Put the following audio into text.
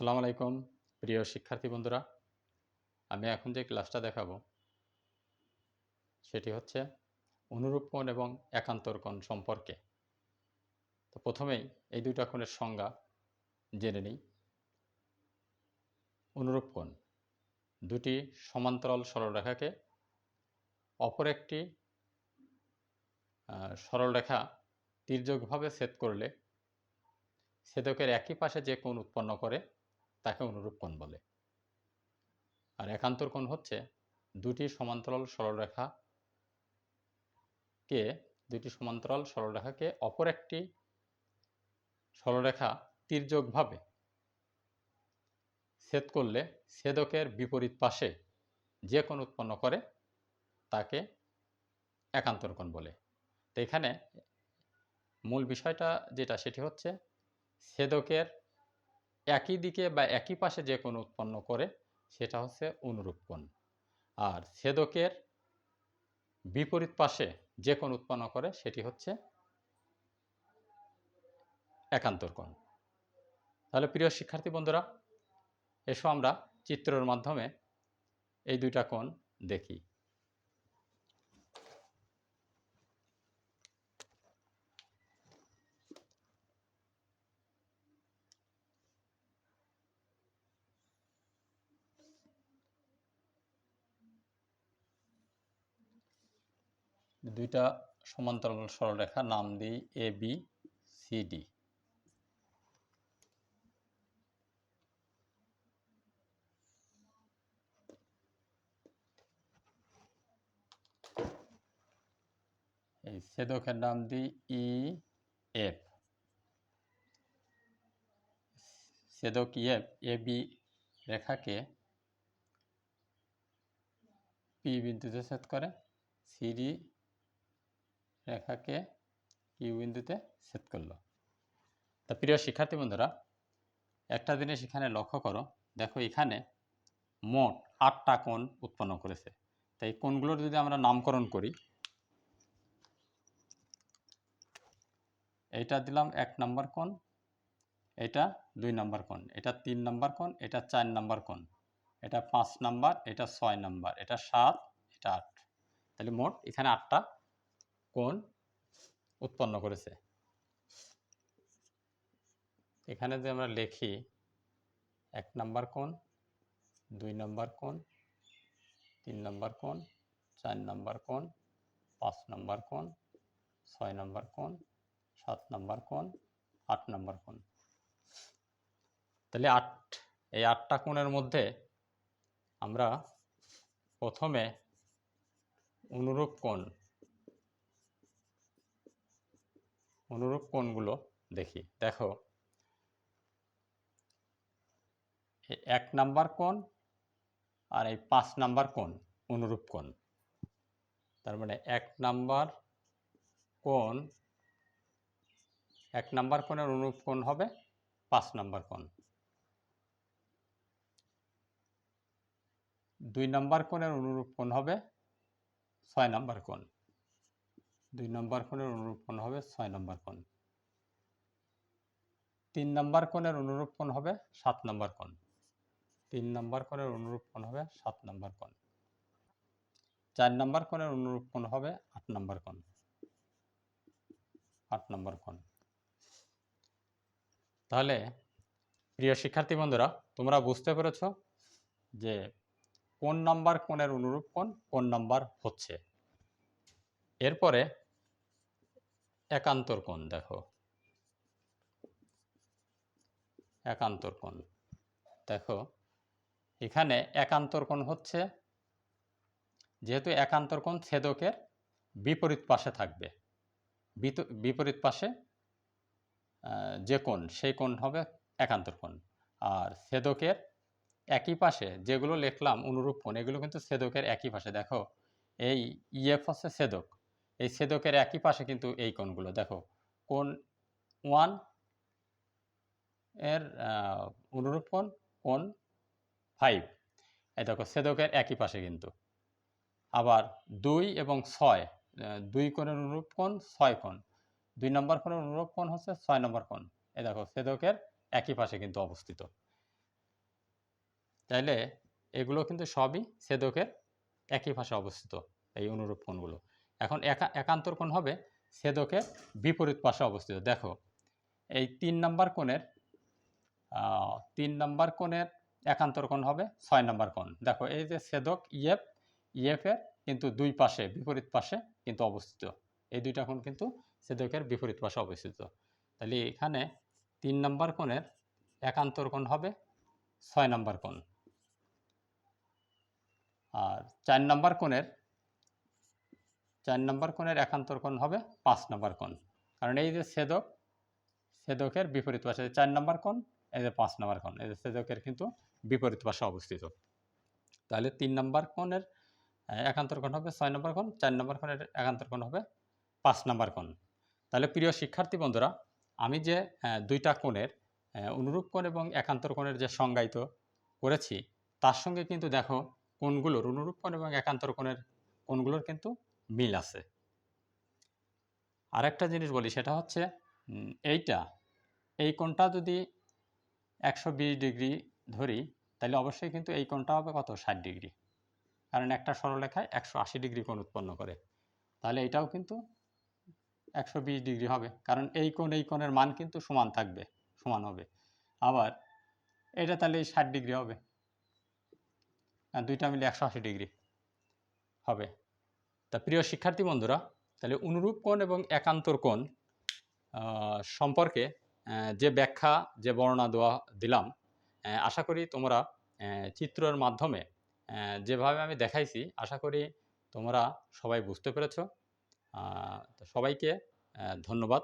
আসসালামু আলাইকুম, প্রিয় শিক্ষার্থী বন্ধুরা। আমি এখন যে ক্লাসটা দেখাবো, সেটি হচ্ছে অনুরূপ কোণ এবং একান্তর কোণ সম্পর্কে। তো প্রথমেই এই দুইটা কোণের সংজ্ঞা জেনে নিই। অনুরূপ কোণ, দুটি সমান্তরাল সরলরেখাকে, অপর একটি সরলরেখা তির্যকভাবে ছেদ করলে, ছেদকের একই পাশে যে কোণ উৎপন্ন করে তাকে অনুরূপ কোণ বলে। আর একান্তর কোণ হচ্ছে দুটি সমান্তরাল সরলরেখাকে দুটি সমান্তরাল সরলরেখাকে অপর একটি সরলরেখা তির্যকভাবে ছেদ করলে ছেদকের বিপরীত পাশে যে কোণ উৎপন্ন করে তাকে একান্তর কোণ বলে। তো এখানে মূল বিষয়টা যেটা, সেটি হচ্ছে ছেদকের একই দিকে বা একই পাশে যে কোণ উৎপন্ন করে সেটা হচ্ছে অনুরূপ কোণ। আর ছেদকের বিপরীত পাশে যে কোণ উৎপন্ন করে সেটি হচ্ছে একান্তর কোণ। তাহলে প্রিয় শিক্ষার্থী বন্ধুরা, এসো আমরা চিত্রের মাধ্যমে এই দুইটা কোণ দেখি। দুইটা সমান্তরাল সরলরেখা, নাম দিই এ বি সি ডি এই ছেদকের নাম দিই ই এফ ছেদক ইএফ এ বি রেখাকে পি বিন্দুতে ছেদ করে সিডি রেখাকে কিউ বিন্দুতে ছেদ করল? তা প্রিয় শিক্ষার্থী বন্ধুরা, একটা জিনিস এখানে লক্ষ্য করো। দেখো এখানে মোট আটটা কোণ উৎপন্ন করেছে। তাই কোণগুলোর যদি আমরা নামকরণ করি, এইটা দিলাম এক নম্বর কোণ, এটা দুই নম্বর কোণ, এটা তিন নম্বর কোণ, এটা চার নম্বর কোণ, এটা পাঁচ নাম্বার, এটা ছয় নাম্বার, এটা সাত, এটা আট। তাহলে মোট এখানে আটটা কোণ উৎপন্ন করেছে। এখানে যে আমরা লিখি, এক নাম্বার কোণ, দুই নম্বর কোণ, তিন নম্বর কোণ, চার নম্বর কোণ, পাঁচ নম্বর কোণ, ছয় নম্বর কোণ, সাত নম্বর কোণ, আট নম্বর কোণ। তাহলে আট, এই আটটা কোণের মধ্যে আমরা প্রথমে অনুরূপ কোণ অনুরূপ কোণগুলো দেখি। দেখো এক নাম্বার কোণ আর এই পাঁচ নাম্বার কোণ অনুরূপ কোণ। তার মানে এক নাম্বার কোণ, এক নাম্বার কোণের অনুরূপ কোণ হবে পাঁচ নাম্বার কোণ। দুই নাম্বার কোণের অনুরূপ কোণ হবে ছয় নাম্বার কোণ। দুই নম্বর কোণের অনুরূপ কোণ হবে ছয় নম্বর কোণ। তিন নম্বর কোণের অনুরূপ কোণ হবে সাত নম্বর কোণ। তিন নম্বর কোণের অনুরূপ কোণ হবে সাত নম্বর কোণ। চার নম্বর কোণের অনুরূপ কোণ হবে আট নম্বর কোণ। আট নম্বর কোণ। তাহলে, প্রিয় শিক্ষার্থী বন্ধুরা, তোমরা বুঝতে পেরেছ যে কোন নাম্বার কোণের অনুরূপ কোণ কোন নাম্বার হচ্ছে। এরপরে একান্তর কোণ, দেখো। একান্তর কোণ, দেখো। এখানে একান্তর কোণ হচ্ছে, যেহেতু একান্তর কোণ ছেদকের বিপরীত পাশে থাকবে। বিপরীত পাশে যে কোণ, সেই কোণ হবে একান্তর কোণ। আর ছেদকের একই পাশে যেগুলো লিখলাম অনুরূপ কোণ, এগুলো কিন্তু ছেদকের একই পাশে। দেখো, এই ইএফ হচ্ছে ছেদক। এই ছেদকের একই পাশে কিন্তু এই কোণগুলো। দেখো, কোণ ওয়ানের অনুরূপ কোণ কোণ ফাইভ। এই দেখো, ছেদকের একই পাশে কিন্তু। আবার দুই এবং ছয় দুই কোণের অনুরূপ কোণ, ছয় কোণ। দুই নম্বর কোণের অনুরূপ কোণ হচ্ছে ছয় নম্বর কোণ। এই দেখো, ছেদকের একই পাশে কিন্তু অবস্থিত। তাইলে এগুলো কিন্তু সবই ছেদকের একই পাশে অবস্থিত, এই অনুরূপ কোণগুলো। এখন একা একান্তর কোণ হবে? ছেদকের বিপরীত পাশে অবস্থিত। দেখো, এই তিন নাম্বার কোণের তিন নাম্বার কোণের একান্তর কোণ হবে ছয় নাম্বার কোণ। দেখো, এই যে ছেদক ইএফ এর কিন্তু দুই পাশে, বিপরীত পাশে কিন্তু অবস্থিত। এই দুইটা কোণ কিন্তু ছেদকের বিপরীত পাশে অবস্থিত। তাহলে এখানে তিন নাম্বার কোণের একান্তর কোণ হবে ছয় নাম্বার কোণ। আর চার নাম্বার কোণের চার নাম্বার কোণের একান্তর কোণ হবে পাঁচ নাম্বার কোণ। কারণ এই যে ছেদক, ছেদকের বিপরীত পাশে চার নম্বর কোণ, এই যে পাঁচ নাম্বার কোণ, এই যে ছেদকের কিন্তু বিপরীত পাশে অবস্থিত। তাহলে তিন নাম্বার কোণের একান্তর কোণ হবে ছয় নম্বর কোণ, চার নম্বর কোণের একান্তর কোণ হবে পাঁচ নাম্বার কোণ। তাহলে প্রিয় শিক্ষার্থী বন্ধুরা, আমি যে দুইটা কোণের অনুরূপ কোণ এবং একান্তর কোণের যে সংজ্ঞায়িত করেছি, তার সঙ্গে কিন্তু দেখো কোণগুলোর, অনুরূপ কোণ এবং একান্তর কোণের কোণগুলোর কিন্তু মিল আছে। আরেকটা জিনিস বলি, সেটা হচ্ছে এইটা, এই কোণটা যদি একশো বিশ ডিগ্রি ধরি, তাহলে অবশ্যই কিন্তু এই কোণটা হবে কত? ষাট ডিগ্রি। কারণ একটা সরলরেখায় একশো আশি ডিগ্রি কোণ উৎপন্ন করে। তাহলে এটাও কিন্তু একশো বিশ ডিগ্রি হবে। কারণ এই কোণ, এই কোণের মান কিন্তু সমান থাকবে, সমান হবে। আবার এটা তাহলে ষাট ডিগ্রি হবে। দুইটা মিলে একশো আশি ডিগ্রি হবে। তা প্রিয় শিক্ষার্থী বন্ধুরা, তাহলে অনুরূপ কোণ এবং একান্তর কোণ সম্পর্কে যে ব্যাখ্যা, যে বর্ণনা দেওয়া, দিলাম আশা করি তোমরা চিত্রের মাধ্যমে যেভাবে আমি দেখাইছি, আশা করি তোমরা সবাই বুঝতে পেরেছ। সবাইকে ধন্যবাদ।